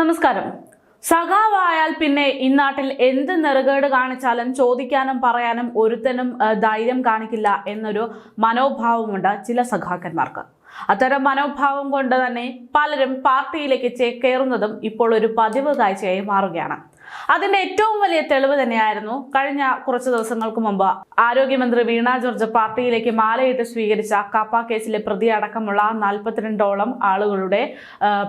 നമസ്കാരം. സഖാവായാൽ പിന്നെ ഇന്നാട്ടിൽ എന്ത് നെറുകേട് കാണിച്ചാലും ചോദിക്കാനും പറയാനും ഒരുത്തനും ധൈര്യം കാണിക്കില്ല എന്നൊരു മനോഭാവമുണ്ട് ചില സഖാക്കന്മാർക്ക്. അത്തരം മനോഭാവം കൊണ്ട് തന്നെ പലരും പാർട്ടിയിലേക്ക് ചേക്കേറുന്നതും ഇപ്പോൾ ഒരു പതിവ് കാഴ്ചയായി മാറുകയാണ്. അതിന്റെ ഏറ്റവും വലിയ തെളിവ് തന്നെയായിരുന്നു കഴിഞ്ഞ കുറച്ച് ദിവസങ്ങൾക്ക് മുമ്പ് ആരോഗ്യമന്ത്രി വീണ ജോർജ് പാർട്ടിയിലേക്ക് മാലയിട്ട് സ്വീകരിച്ച കപ്പ കേസിലെ പ്രതി അടക്കമുള്ള നാൽപ്പത്തിരണ്ടോളം ആളുകളുടെ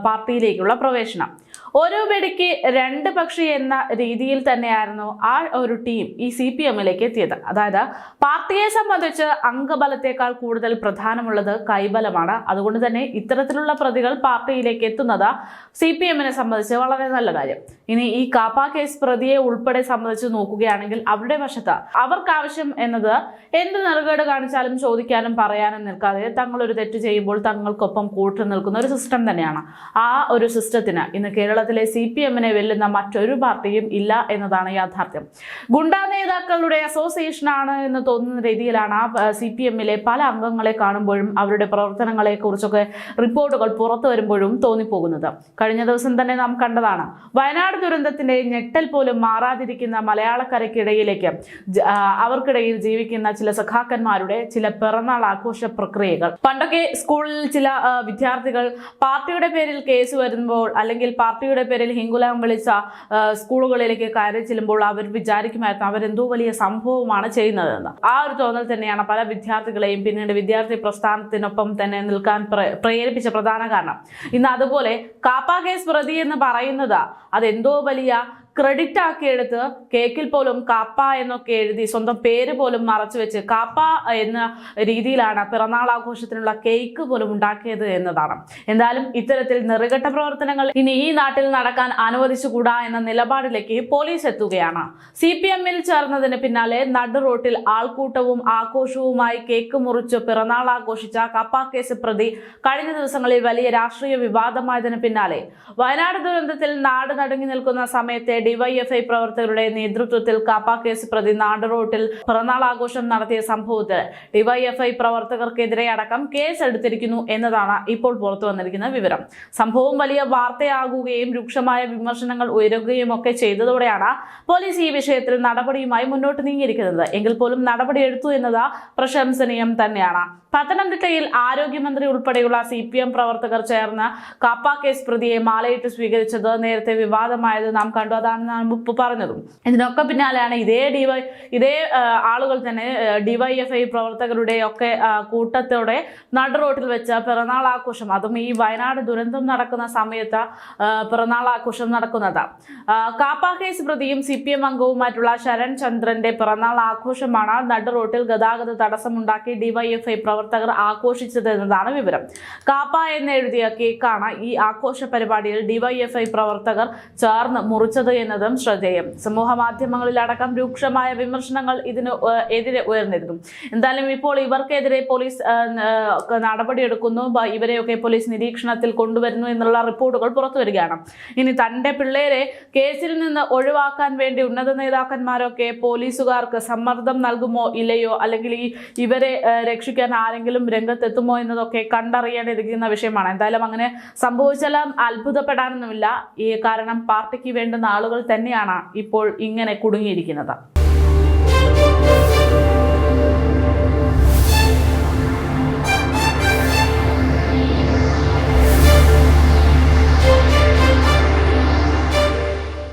പാർട്ടിയിലേക്കുള്ള പ്രവേശനം. ഒരു വെടിക്ക് രണ്ട് പക്ഷി എന്ന രീതിയിൽ തന്നെയായിരുന്നു ആ ഒരു ടീം ഈ സി പി എമ്മിലേക്ക് എത്തിയത്. അതായത് പാർട്ടിയെ സംബന്ധിച്ച് അംഗബലത്തെക്കാൾ കൂടുതൽ പ്രധാനമുള്ളത് കൈബലമാണ്. അതുകൊണ്ട് തന്നെ ഇത്തരത്തിലുള്ള പ്രതികൾ പാർട്ടിയിലേക്ക് എത്തുന്നത് സി പി എമ്മിനെ സംബന്ധിച്ച് വളരെ നല്ല കാര്യം. ഇനി ഈ കാപ്പ കേസ് പ്രതിയെ ഉൾപ്പെടെ സംബന്ധിച്ച് നോക്കുകയാണെങ്കിൽ അവരുടെ വശത്ത് അവർക്കാവശ്യം എന്നത് എന്ത് നെറുകേട് കാണിച്ചാലും ചോദിക്കാനും പറയാനും നിൽക്കാതെ തങ്ങളൊരു തെറ്റ് ചെയ്യുമ്പോൾ തങ്ങൾക്കൊപ്പം കൂട്ടു നിൽക്കുന്ന ഒരു സിസ്റ്റം തന്നെയാണ്. ആ ഒരു സിസ്റ്റത്തിന് ഇന്ന് കേരളത്തിലെ സി പി എമ്മിനെ വെല്ലുന്ന മറ്റൊരു പാർട്ടിയും ഇല്ല എന്നതാണ് യാഥാർത്ഥ്യം. ഗുണ്ടാ നേതാക്കളുടെ അസോസിയേഷനാണ് എന്ന് തോന്നുന്ന രീതിയിലാണ് സി പി എമ്മിലെ പല അംഗങ്ങളെ കാണുമ്പോഴും അവരുടെ പ്രവർത്തനങ്ങളെ കുറിച്ചൊക്കെ റിപ്പോർട്ടുകൾ പുറത്തു വരുമ്പോഴും തോന്നിപ്പോകുന്നത്. കഴിഞ്ഞ ദിവസം തന്നെ നാം കണ്ടതാണ്. വയനാട് ദുരന്തത്തിന്റെ ഞെട്ടൽ പോലും മാറാതിരിക്കുന്ന മലയാളക്കരയ്ക്കിടയിലേക്ക് അവർക്കിടയിൽ ജീവിക്കുന്ന ചില സഖാക്കന്മാരുടെ ചില പിറന്നാൾ ആഘോഷ പ്രക്രിയകൾ. പണ്ടൊക്കെ സ്കൂളിൽ ചില വിദ്യാർത്ഥികൾ പാർട്ടിയുടെ പേരിൽ കേസ് വരുമ്പോൾ അല്ലെങ്കിൽ പാർട്ടിയുടെ പേരിൽ ഹിങ്കുലാം വിളിച്ച സ്കൂളുകളിലേക്ക് കയറി ചെല്ലുമ്പോൾ അവർ വിചാരിക്കുമായിരുന്നു അവരെന്തോ വലിയ സംഭവമാണ് ചെയ്യുന്നതെന്ന്. ആ ഒരു തോന്നൽ തന്നെയാണ് പല വിദ്യാർത്ഥികളെയും പിന്നീട് വിദ്യാർത്ഥി പ്രസ്ഥാനത്തിനൊപ്പം തന്നെ നിൽക്കാൻ പ്രേരിപ്പിച്ച പ്രധാന കാരണം. ഇന്ന് അതുപോലെ കാപ്പ കേസ് പ്രതി എന്ന് പറയുന്നത് അതെന്തോ വലിയ ക്രെഡിറ്റ് ആക്കി എടുത്ത് കേക്കിൽ പോലും കാപ്പ എന്നൊക്കെ എഴുതി സ്വന്തം പേര് പോലും മറച്ചു വെച്ച് കാപ്പ എന്ന രീതിയിലാണ് പിറന്നാൾ ആഘോഷത്തിനുള്ള കേക്ക് പോലും ഉണ്ടാക്കിയത് എന്നതാണ്. എന്തായാലും ഇത്തരത്തിൽ നെറുകെട്ട പ്രവർത്തനങ്ങൾ ഇനി ഈ നാട്ടിൽ നടക്കാൻ അനുവദിച്ചുകൂടാ എന്ന നിലപാടിലേക്ക് പോലീസ് എത്തുകയാണ്. സി പി എമ്മിൽ ചേർന്നതിന് പിന്നാലെ നടു റോട്ടിൽ ആൾക്കൂട്ടവും ആഘോഷവുമായി കേക്ക് മുറിച്ച് പിറന്നാൾ ആഘോഷിച്ച കപ്പ കേസ് പ്രതി കഴിഞ്ഞ ദിവസങ്ങളിൽ വലിയ രാഷ്ട്രീയ വിവാദമായതിനു പിന്നാലെ. വയനാട് ദുരന്തത്തിൽ നാട് നടുങ്ങി നിൽക്കുന്ന സമയത്തെ ഡിവൈഎഫ്ഐ പ്രവർത്തകരുടെ നേതൃത്വത്തിൽ കാപ്പ കേസ് പ്രതി നാടുറോട്ടിൽ പിറന്നാൾ ആഘോഷം നടത്തിയ സംഭവത്തിൽ ഡിവൈഎഫ്ഐ പ്രവർത്തകർക്കെതിരെ അടക്കം കേസ് എടുത്തിരിക്കുന്നു എന്നതാണ് ഇപ്പോൾ പുറത്തു വന്നിരിക്കുന്ന വിവരം. സംഭവം വലിയ വാർത്തയാകുകയും രൂക്ഷമായ വിമർശനങ്ങൾ ഉയരുകയും ഒക്കെ ചെയ്തതോടെയാണ് പോലീസ് ഈ വിഷയത്തിൽ നടപടിയുമായി മുന്നോട്ട് നീങ്ങിയിരിക്കുന്നത്. എങ്കിൽ പോലും നടപടി എടുത്തു എന്നത് പ്രശംസനീയം തന്നെയാണ്. പത്തനംതിട്ടയിൽ ആരോഗ്യമന്ത്രി ഉൾപ്പെടെയുള്ള സി പി എം പ്രവർത്തകർ ചേർന്ന് കാപ്പ കേസ് പ്രതിയെ മാലയിട്ട് സ്വീകരിച്ചത് നേരത്തെ വിവാദമായത് നാം കണ്ടു. അതാണ് നാം മുമ്പ് പറഞ്ഞതും. ഇതിനൊക്കെ പിന്നാലെയാണ് ഇതേ ഡിവൈ ഇതേ ആളുകൾ തന്നെ ഡിവൈഎഫ്ഐ പ്രവർത്തകരുടെ ഒക്കെ കൂട്ടത്തോടെ നട റോട്ടിൽ വെച്ച പിറന്നാൾ ആഘോഷം. അതും ഈ വയനാട് ദുരന്തം നടക്കുന്ന സമയത്ത് പിറന്നാൾ ആഘോഷം നടക്കുന്നത്. കാപ്പ കേസ് പ്രതിയും സി പി എം അംഗവുമായിട്ടുള്ള ശരൺ ചന്ദ്രന്റെ പിറന്നാൾ ആഘോഷമാണ് നട റോട്ടിൽ ഗതാഗത തടസ്സമുണ്ടാക്കി ഡിവൈഎഫ്ഐ പ്രവർത്തകർ ആഘോഷിച്ചത് എന്നതാണ് വിവരം. കാപ്പ എന്ന് എഴുതിയ കേക്കാണ് ഈ ആഘോഷ പരിപാടിയിൽ ഡിവൈഎഫ്ഐ പ്രവർത്തകർ ചേർന്ന് മുറിച്ചത് എന്നതും ശ്രദ്ധേയം. സമൂഹ മാധ്യമങ്ങളിലടക്കം രൂക്ഷമായ വിമർശനങ്ങൾ ഇതിന് എതിരെ ഉയർന്നിരുന്നു. എന്തായാലും ഇപ്പോൾ ഇവർക്കെതിരെ പോലീസ് നടപടിയെടുക്കുന്നു. ഇവരെയൊക്കെ പോലീസ് നിരീക്ഷണത്തിൽ കൊണ്ടുവരുന്നു എന്നുള്ള റിപ്പോർട്ടുകൾ പുറത്തു വരികയാണ്. ഇനി തന്റെ പിള്ളേരെ കേസിൽ നിന്ന് ഒഴിവാക്കാൻ വേണ്ടി ഉന്നത നേതാക്കന്മാരൊക്കെ പോലീസുകാർക്ക് സമ്മർദ്ദം നൽകുമോ ഇല്ലയോ? അല്ലെങ്കിൽ ഈ ഇവരെ രക്ഷിക്കാൻ ആരെങ്കിലും രംഗത്തെത്തുമോ എന്നതൊക്കെ കണ്ടറിയേണ്ടിയിരിക്കുന്ന വിഷയമാണ്. എന്തായാലും അങ്ങനെ സംഭവിച്ചാലും അത്ഭുതപ്പെടാനൊന്നുമില്ല. ഈ കാരണം പാർട്ടിക്ക് വേണ്ടുന്ന തന്നെയാണ് ഇപ്പോൾ ഇങ്ങനെ കുടുങ്ങിയിരിക്കുന്നത്.